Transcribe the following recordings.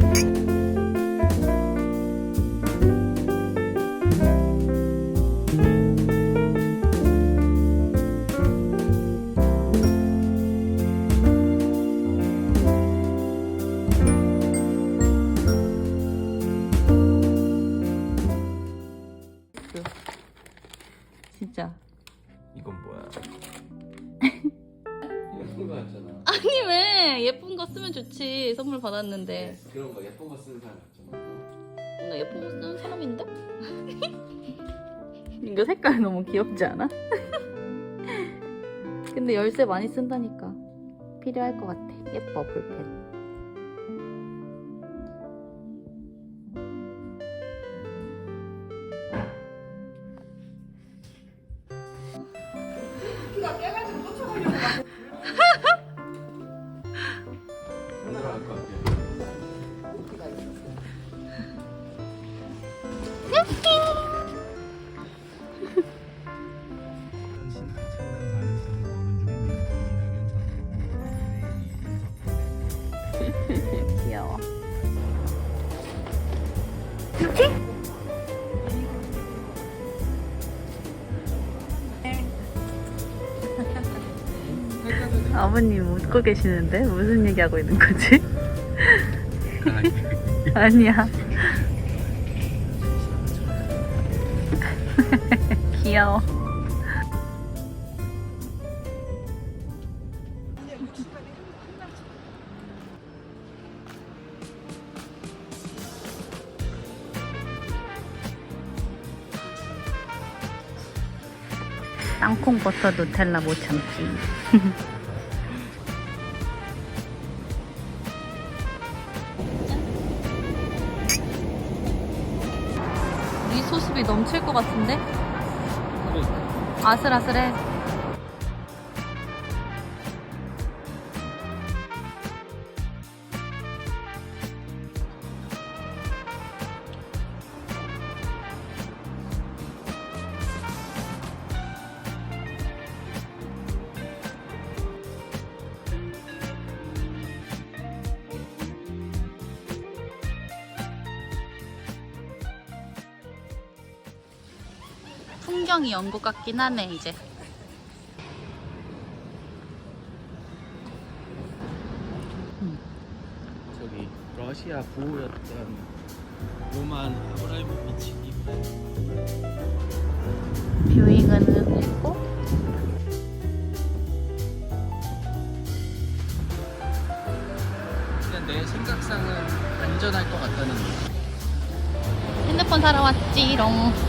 진짜. 선물 받았는데 그런 거 예쁜 거 쓰는 사람 같잖아. 나 예쁜 거 쓰는 사람인데? 이거 색깔 너무 귀엽지 않아? 근데 열쇠 많이 쓴다니까 필요할 것 같아 예뻐 볼펜 아버님 웃고 계시는데 무슨 얘기하고 있는 거지? 아니야 귀여워 버터 누텔라 못 참기 미소습이 넘칠 것 같은데? 아슬아슬해. 풍경이 영국 같긴 하네 이제. 저기 러시아 보호였던 로만 아브라이모비치님 뷰잉은 했고 그냥 내 생각상은 안전할 것 같다는 느낌. 핸드폰 사러 왔지롱.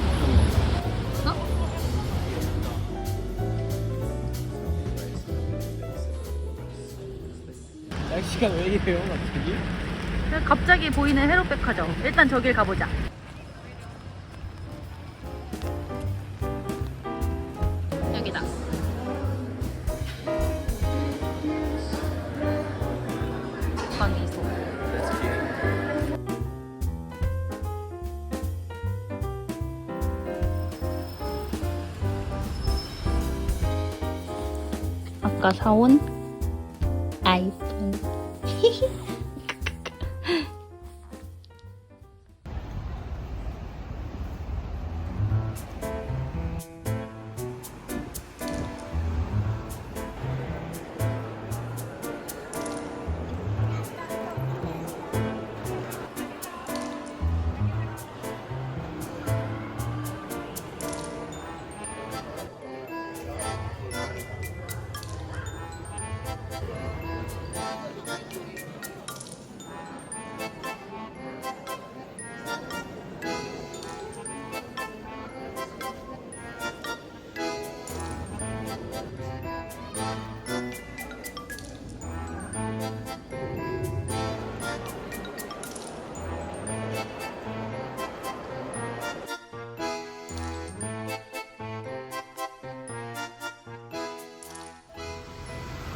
왜 이래요 갑자기? 갑자기 보이는 헤로백화점. 일단 저길 가보자. 여기다. 아까 사온 아이 嘿 嘿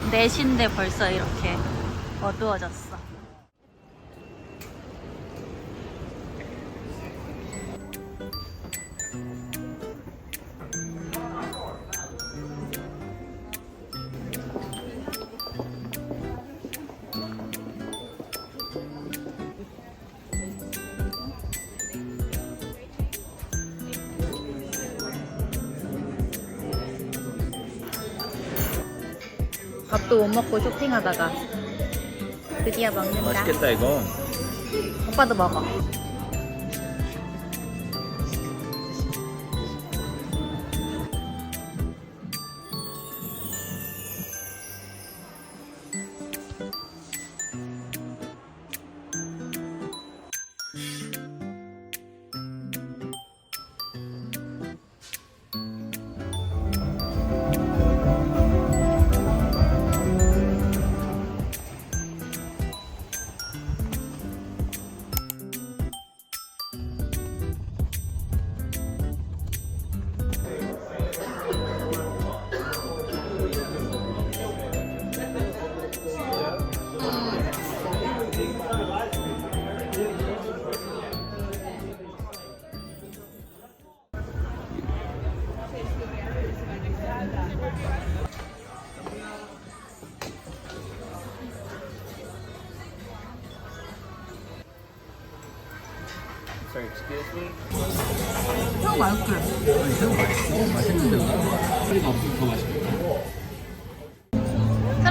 폰. 넷인데 벌써 이렇게 어두워졌어. 밥도 못 먹고 쇼핑하다가 드디어 먹는다. 맛있겠다 이거. 오빠도 먹어.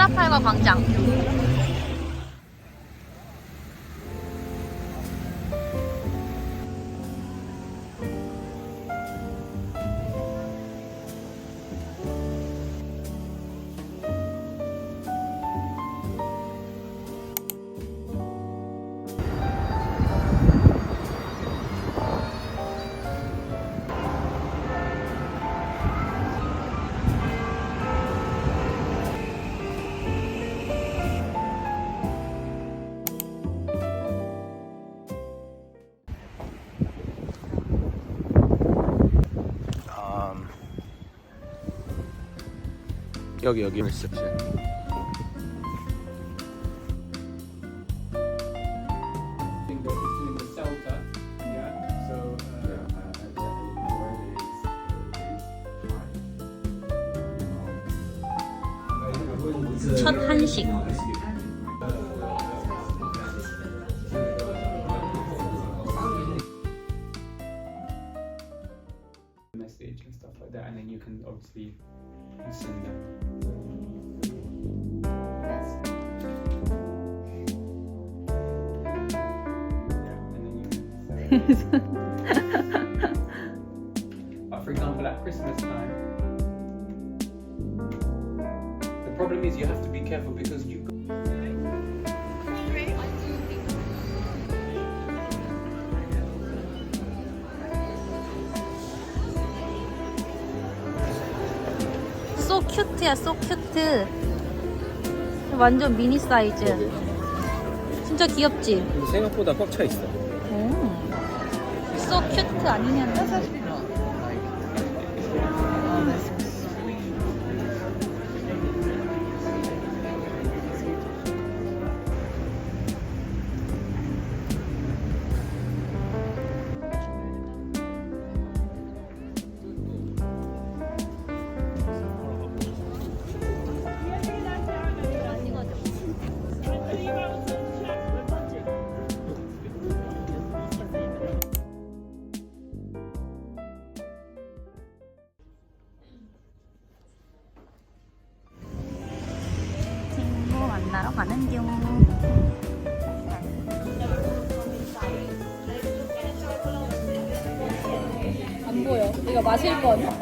트라팔과 광장. 여기 여기 리셉션. But for example, at Christmas time, the problem is you have to be careful because you. 소 큐트야, 소 큐트. 완전 미니 사이즈. 진짜 귀엽지? 생각보다 꽉 차 있어. 오. 소 큐트 아니냐 보여. 이거 마실 건.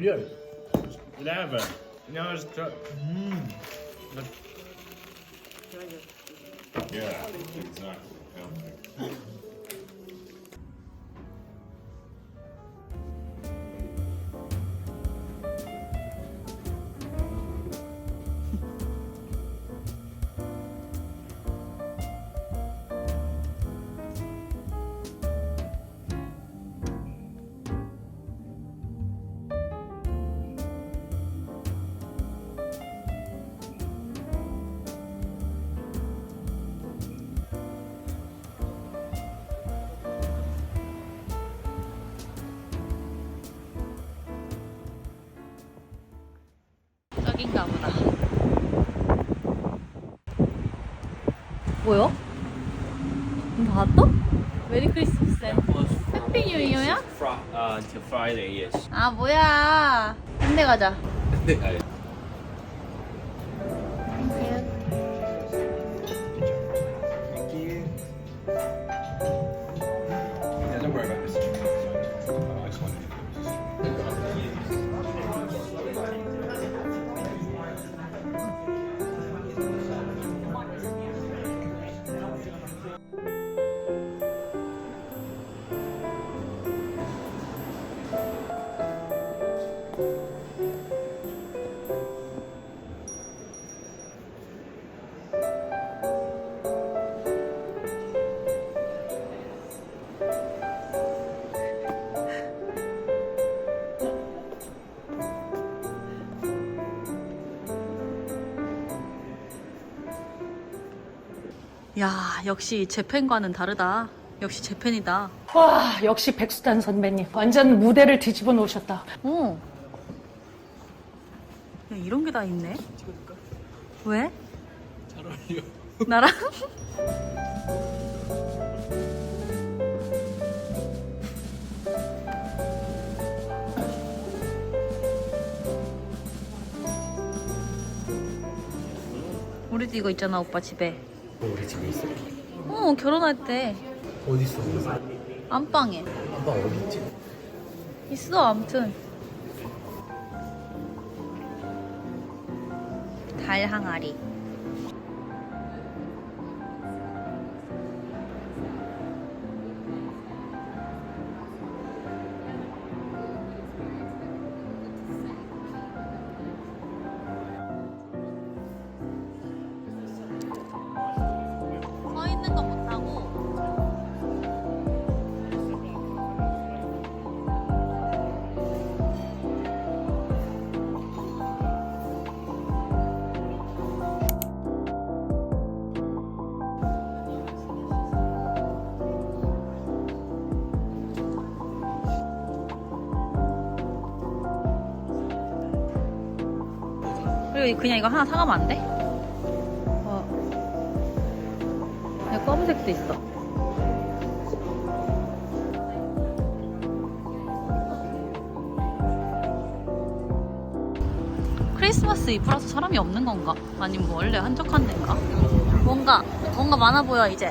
Jest. Lewe. Miałeś it's Mm. Yeah, exactly. Yeah. 여긴가 보다. 뭐야? 나왔다? 메리 크리스마스. 해피 뉴 이어야? Until Friday, yes. 아 뭐야? 현대 가자. 네, 아 야 역시 재팬과는 다르다. 역시 재팬이다. 와 역시 백수단 선배님 완전 무대를 뒤집어 놓으셨다 어. 야 이런 게 다 있네. 왜? 잘 어울려. 나랑? 우리도 이거 있잖아 오빠 집에 우리 집에 있어? 어 결혼할 때 어디 있어? 안방에 아빠 어디 있지? 있어 아무튼 달 항아리 그리고 그냥 이거 하나 사가면 안 돼? 어. 야, 검은색도 있어. 크리스마스 이브라서 사람이 없는 건가? 아니면 뭐 원래 한적한 데인가? 뭔가 뭔가 많아 보여 이제.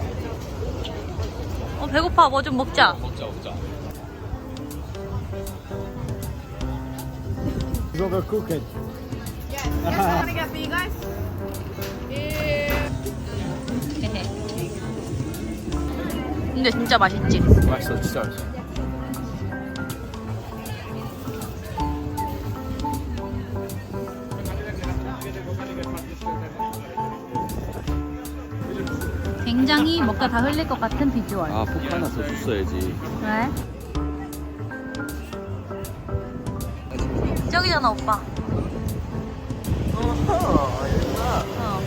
어 배고파 뭐 좀 먹자. 먹자, 먹자. 헤헤. 근데 진짜 맛있지? 맛있어, 진짜 맛있어. 굉장히 먹다 다 흘릴 것 같은 비주얼. 아, 폭 하나 더 줬어야지. 왜? 저기잖아 오빠. 어.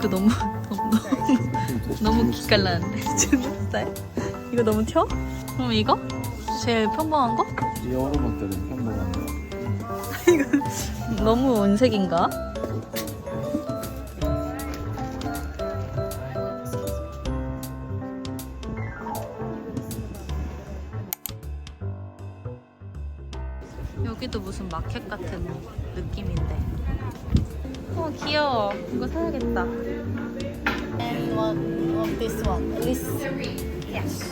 그 너무 너무 너무 기깔나는데 중국살 이거 너무 튀어? 그럼 이거? 제일 평범한 거? 여러 것들은 평범한 거. 너무 은색인가? 여기도 무슨 마켓 같은 느낌인데. 어 귀여워. 이거 사야겠다. And one of this one. This. Yes.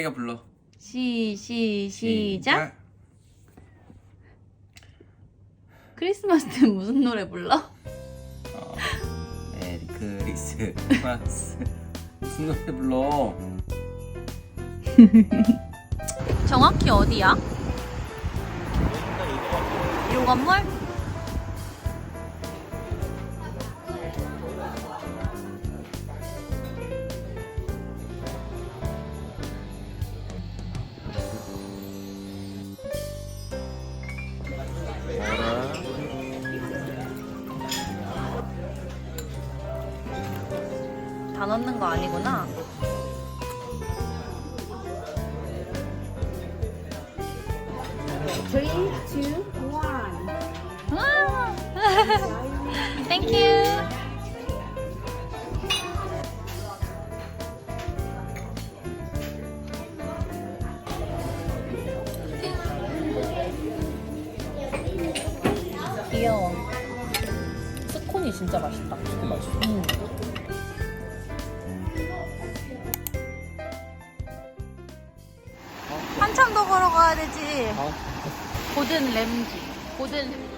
자기가 불러. 시, 시, 시작. 크리스마스 때 무슨 노래 불러? 어, 메리 크리스마스. 무슨 노래 불러? 정확히 어디야? 이 건물? 고든 램지. 고든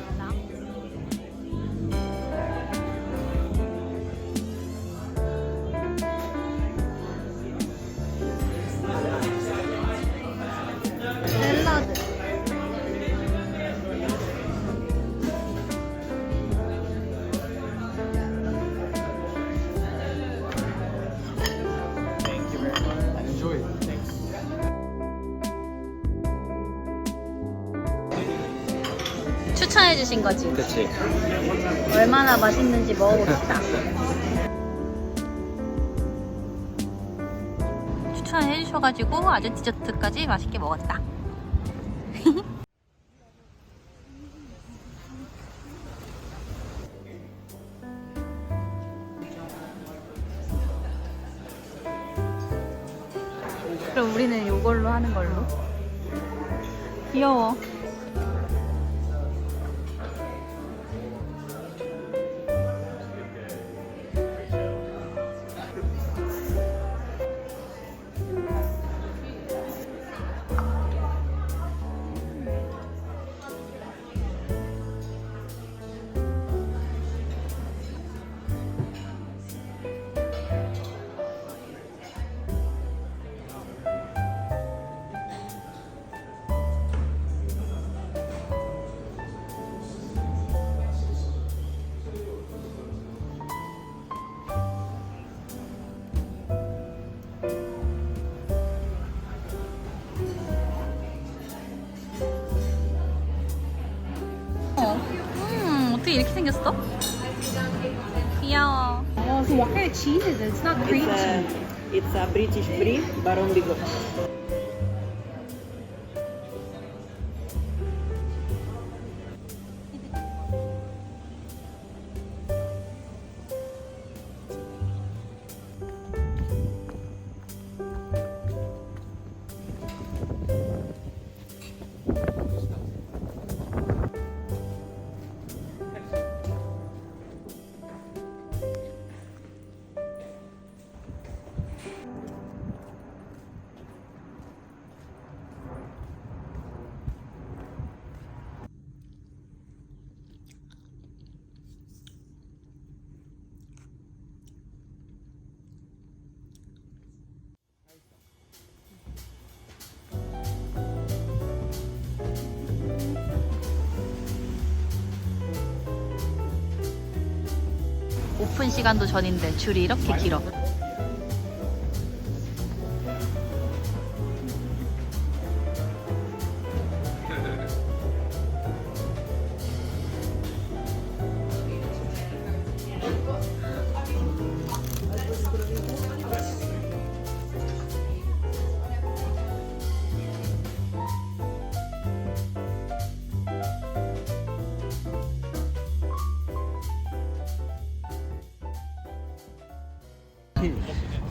주신 거지. 그치. 얼마나 맛있는지 먹어봅시다. 추천해 주셔가지고 아주 디저트까지 맛있게 먹었다. 어떻게 이렇게 생겼어? 귀여워. Oh, so what kind of cheese is it? It's not cream It's a, cheese. it's a British brie, Baron Bigot. 오픈 시간도 전인데 줄이 이렇게 길어.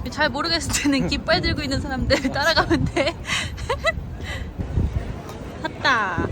잘 모르겠을 때는 깃발 들고 있는 사람들 따라가면 돼. 샀다.